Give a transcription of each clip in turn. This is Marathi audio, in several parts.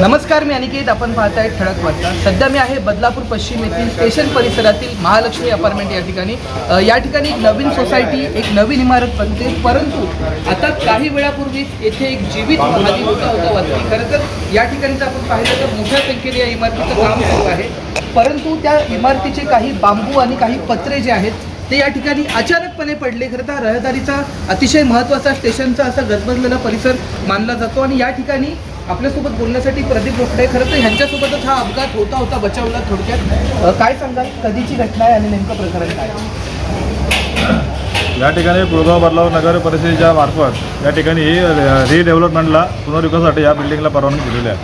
नमस्कार मी अनिकेत. आपण पाहताय ठळक वार्ता सध्या मी आहे बदलापूर पश्चिम येथील स्टेशन परिसरातील महालक्ष्मी अपार्टमेंट या ठिकाणी. या ठिकाणी एक नवीन सोसायटी एक नवीन इमारत बनते. परंतु आता काही वेळापूर्वीच येथे एक जीवित हानी होता होता वाचली खरं तर या ठिकाणी आपण पाहिलं तर मोठ्या संख्येने या इमारतीचं काम सुरू आहे. परंतु त्या इमारतीचे काही बांबू आणि काही पत्रे जे आहेत ते या ठिकाणी अचानकपणे पडले. खरं तर रहदारीचा अतिशय महत्त्वाचा स्टेशनचा असा गजबजलेला परिसर मानला जातो. आणि या ठिकाणी आपल्यासोबत बोलण्यासाठी प्रदीप रोकडे खरं तर ह्यांच्यासोबतच हा अपघात होता होता बचावला थोडक्यात. अ, काय सांगाल? कधीची घटना आहे आणि नेमकं प्रकरण काय? या ठिकाणी पुळगाव बदलाव नगर परिषदेच्या मार्फत या ठिकाणी ही रिडेव्हलपमेंटला पुनर्विकासासाठी या बिल्डिंगला परवानगी दिलेली आहे.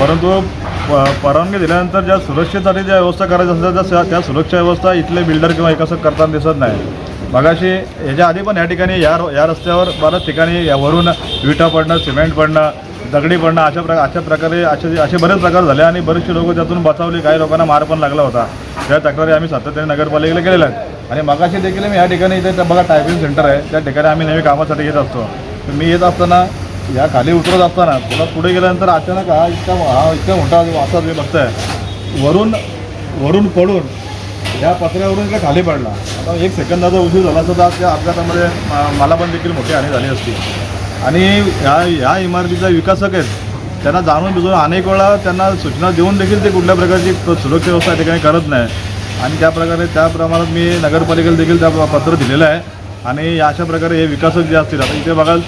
परंतु प- परवानगी दिल्यानंतर ज्या सुरक्षेसाठी ज्या व्यवस्था करायच्या असतात त्या त्या सुरक्षा व्यवस्था इथले बिल्डर किंवा विकासक करताना दिसत नाही. मगाशी याच्या आधी पण या ठिकाणी या र या रस्त्यावर बऱ्याच ठिकाणी या वरून विटा पडणं सिमेंट पडणं दगडी पडणं अशा प्रकार अशा प्रकारे असे असे बरेच प्रकार झाले आणि बरेचसे लोक त्यातून बचावले. काही लोकांना मार पण लागला होता. त्या तक्रारी आम्ही सातत्याने नगरपालिकेला केलेल्या आहेत. आणि मगाशी देखील मी या ठिकाणी इथे बघा टायपिंग सेंटर आहे. त्या ठिकाणी आम्ही नवीन कामासाठी येत असतो. तर मी येत असताना या खाली उतरत असताना पुन्हा पुढे गेल्यानंतर अचानक हा इतका हा इतका मोठा वासा तुम्ही बघताय वरून वरून पडून या पत्र्यावरून इकडे खाली पडला. आता एक सेकंदाचा उशीर झाला असता त्या अपघातामध्ये मला पण देखील मोठी हानी झाली असती. आणि ह्या ह्या इमारतीचा विकासक आहेत त्यांना जाणून बुजून अनेक वेळा त्यांना सूचना देऊन देखील ते कुठल्या प्रकारची सुरक्षा व्यवस्था या ठिकाणी करत नाही. आणि त्या प्रकारे त्या प्रमाणात मी नगरपालिकेला देखील त्या पत्र दिलेलं आहे. आणि अशा प्रकारे हे विकासक जे असतील आता इथे बघाल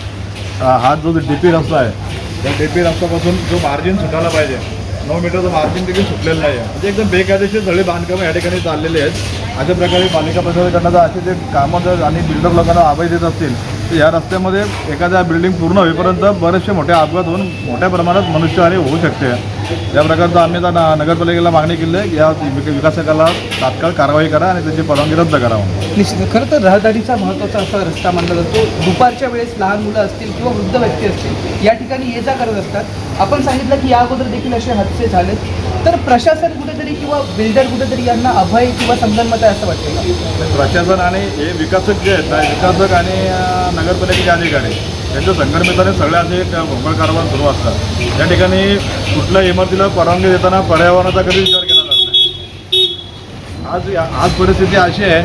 हा जो डी पी रस्ता आहे त्या डी पी रस्त्यापासून जो मार्जिन सुटायला पाहिजे. नऊ मीटरचं मार्जिन देखील सुटलेलं नाही आहे म्हणजे एकदम बेकायदेशीर सगळे बांधकामं या ठिकाणी चाललेले आहेत. अशा प्रकारे पालिका प्रशासनाचं असे जे कामं जर आणि बिल्डर लोकांना अभय देत असतील या रस्त्यामध्ये एखाद्या बिल्डिंग पूर्ण होईपर्यंत बरेचसे मोठे अपघात होऊन मोठ्या प्रमाणात मनुष्यहानी होऊ शकते. या प्रकारचं आम्ही आता नगरपालिकेला मागणी केली आहे की या विक- विकासकाला तात्काळ कारवाई करा आणि त्याची परवानगी रद्द करावं निश्चित खरं तर रहदारीचा महत्त्वाचा असा रस्ता मानला जातो. दुपारच्या वेळेस लहान मुलं असतील किंवा वृद्ध व्यक्ती असतील या ठिकाणी ये जा करत असतात. आपण सांगितलं की या अगोदर देखील असे हादसे झालेत. तर प्रशासन कुठेतरी किंवा बिल्डर कुठेतरी यांना अभय किंवा संगनमत आहे असं वाटतं प्रशासन आणि हे विकासक जे आहेत विकासक आणि नगरपालिकेचे अधिकारी त्यांच्या संघटनेने सगळ्या असे एक भोंगळ कारभार सुरू असतात. या ठिकाणी कुठल्या इमारतीला परवानगी देताना पर्यावरणाचा कधी विचार केला जात नाही. आज आज परिस्थिती अशी आहे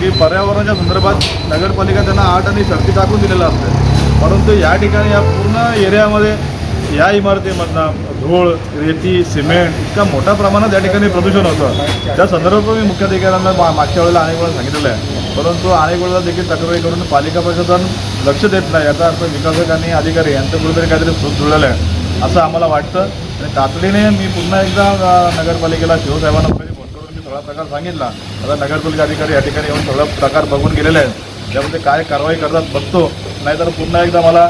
की पर्यावरणाच्या संदर्भात नगरपालिका त्यांना आठ आणि शर्ती टाकून दिलेलं असतं. परंतु या ठिकाणी या पूर्ण एरियामध्ये या इमारतीमधनं धूळ रेती सिमेंट इतका मोठ्या प्रमाणात या ठिकाणी प्रदूषण होतं. त्या संदर्भात मी मुख्याधिकाऱ्यांना मा- मागच्या वेळेला अनेक वेळा सांगितलेलं आहे. परंतु अनेक वेळेला देखील तक्रारी करून पालिका प्रशासन लक्ष देत नाही. याचा अर्थ विकासक आणि अधिकारी यांचं कुठेतरी काहीतरी सुरू जुळलेलं आहे असं आम्हाला वाटतं. आणि तातडीने मी पुन्हा एकदा नगरपालिकेला शिवसाहेबांना फोन करून मी सगळा प्रकार सांगितला. आता नगरपालिका अधिकारी या ठिकाणी येऊन सगळा प्रकार बघून गेलेले आहेत. त्यामध्ये काय कारवाई करतात बघतो. नाहीतर पुन्हा एकदा मला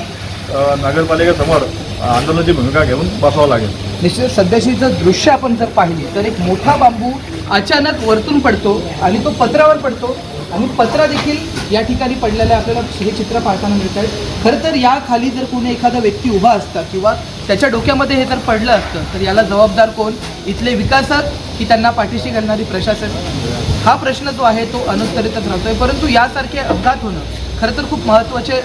नगरपालिकेसमोर आंदोलनाची भूमिका घेऊन बसावं लागेल. निश्चित सध्याची जर दृश्य आपण जर पाहिली तर एक मोठा बांबू अचानक वरतून पडतो आणि तो पत्रावर पडतो आणि पत्रा देखील या ठिकाणी पडलेला आपल्याला हे चित्र पाहताना मिळत आहे खरं तर या खाली जर कोणी एखादा व्यक्ती उभा असता किंवा त्याच्या डोक्यामध्ये हे जर पडलं असतं तर याला जबाबदार कोण? इथले विकासक की त्यांना पाठीशी घालणारी प्रशासन? हा प्रश्न जो आहे तो अनुत्तरितच राहतोय. परंतु यासारखे अपघात होणं खरं तर खूप महत्त्वाचे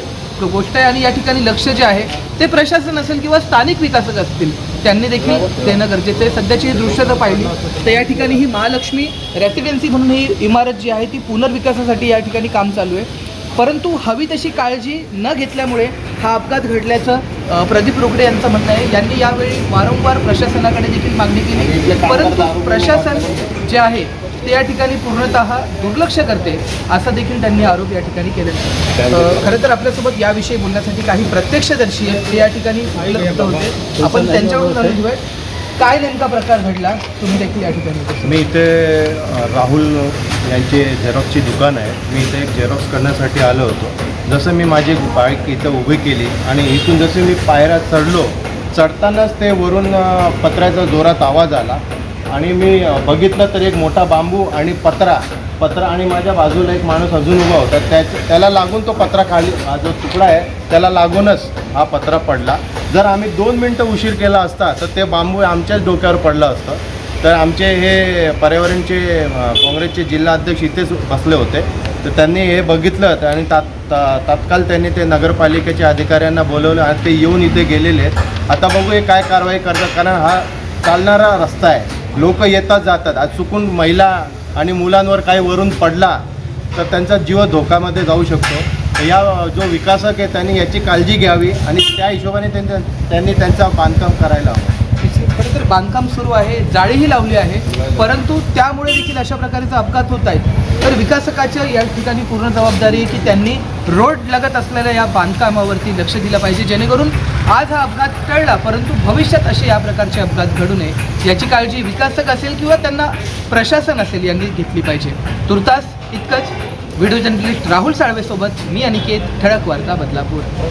गोष्ट आहे आणि या ठिकाणी लक्ष जे आहे ते प्रशासन असेल किंवा स्थानिक विकासक असतील त्यांनी देखील देणं गरजेचं आहे. सध्याची ही दृश्य जर पाहिली तर या ठिकाणी ही महालक्ष्मी रेसिडेन्सी म्हणून ही इमारत जी आहे ती पुनर्विकासासाठी या ठिकाणी काम चालू आहे. परंतु हवी तशी काळजी न घेतल्यामुळे हा अपघात घडल्याचं प्रदीप रोकडे यांचं म्हणणं आहे. यांनी यावेळी वारंवार प्रशासनाकडे देखील मागणी केली. परंतु प्रशासन जे आहे ते या ठिकाणी पूर्णतः दुर्लक्ष करते असा देखील त्यांनी आरोप या ठिकाणी केलेला खरं तर आपल्यासोबत याविषयी बोलण्यासाठी काही प्रत्यक्षदर्शी आहेत ते या ठिकाणी उपलब्ध होते. आपण त्यांच्याकडून जाणून घेऊया काय नेमका प्रकार घडला तुम्ही देखील या ठिकाणी मी इथे राहुल यांचे झेरॉक्सची दुकान आहे. मी इथे एक झेरॉक्स करण्यासाठी आलो होतो. जसं मी माझी बाईक इथं उभी केली आणि इथून जसे मी पायऱ्या चढलो चढतानाच ते वरून पत्र्याचा जोरात आवाज आला. आणि मी बघितलं तर एक मोठा बांबू आणि पत्रा. पत्रा आणि माझ्या बाजूला एक माणूस अजून उभा होता. त्या त्याला लागून तो पत्रा खाली हा जो तुकडा आहे त्याला लागूनच हा पत्रा पडला. जर आम्ही दोन मिनटं उशीर केला असता तर ते बांबू आमच्याच डोक्यावर पडलं असतं. तर आमचे हे पर्यावरणचे काँग्रेसचे जिल्हा अध्यक्ष इथेच बसले होते. तर त्यांनी हे बघितलं आणि तात तात्काळ त्यांनी ते नगरपालिकेच्या अधिकाऱ्यांना बोलवलं आणि ते येऊन इथे गेलेले आहेत. आता बघू हे काय कारवाई करतात. कारण हा चालणारा रस्ता आहे. लोक येतात जातात. आज चुकून महिला आणि मुलांवर काही वरून पडला तर त्यांचा जीव धोक्यामध्ये जाऊ शकतो. या जो विकासक आहे त्यांनी याची काळजी घ्यावी आणि त्या हिशोबाने त्यांनी त्यांनी त्यांचं बांधकाम करायला हवं. खरं तर बांधकाम सुरू आहे जाळीही लावली आहे परंतु त्यामुळे देखील अशा प्रकारचा अपघात होत आहेत तर विकासकाच्या या ठिकाणी पूर्ण जबाबदारी आहे की त्यांनी रोड लगत असलेल्या या बांधकामावरती लक्ष दिलं पाहिजे जेणेकरून आज हा अपघात टळला परंतु भविष्यात असे या प्रकारचे अपघात घडू नये याची काळजी विकासक असेल किंवा त्यांना प्रशासन असेल यांनी घेतली पाहिजे. तुर्तास इतकंच. व्हिडिओ जर्नलिस्ट राहुल साळवेसोबत मी अनिकेत ठळक वार्ता बदलापूर.